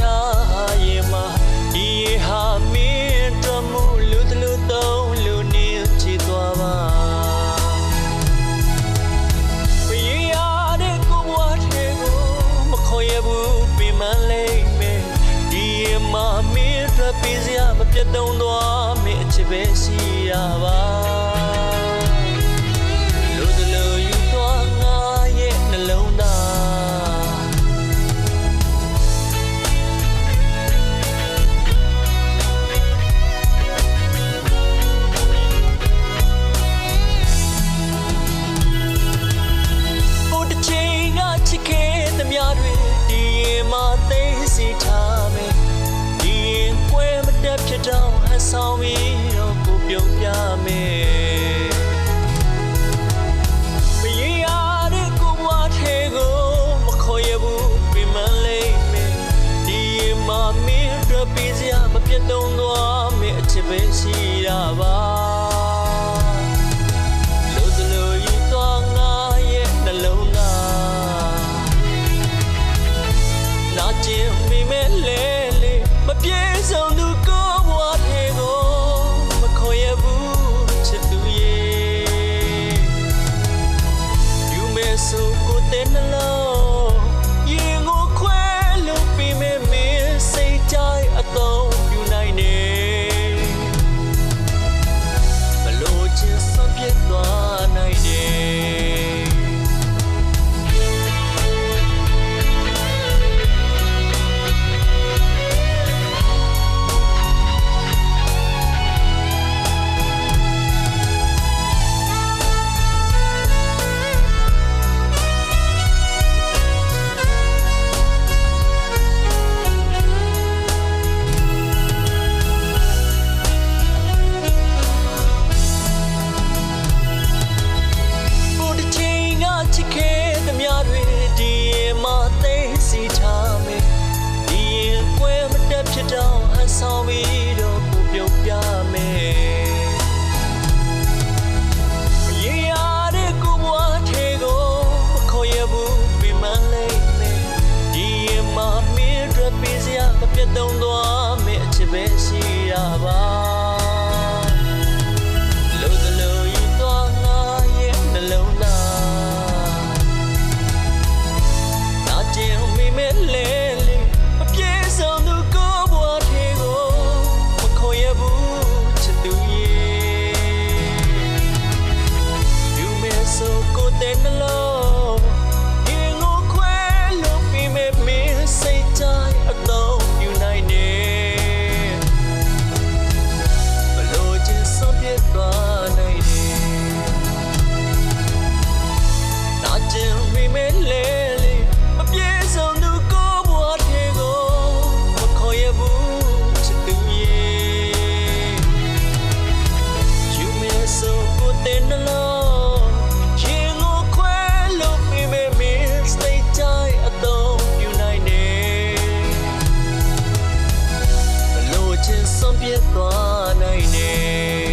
ရှာရင်မှာဒီရေဟာမင်းတို့မူလူတလူသုံးလူနေချီသွားပါဝေးရတဲ့ကိုဘွားတဲ့ကိုမခေါ်ရဘူးပြမလိမ့်မယ်ဒီရေမှာမင်းတို့ပြစရာမပြတ်တုံးသွားမင်းအချစ်ပဲရှိရပါ ဆောင်ပြီးတော့ကိုပြုံးပြမယ်မရရတဲ့ကိုဘွားထဲကိုမခေါ်ရဘူးပြမလိမ့်မယ်ဒီမမင်းတို့ပြစရာမပြတ်တုံးသွားမယ်အချစ်ပဲရှိတာပါလို့စလို့ယူသွားငါရဲ့နှလုံးသားနာကျင်မိမဲ့လဲလေမပြေဆုံးသူ ဆောင်ပြီး ပြစ်သွားနိုင်တယ်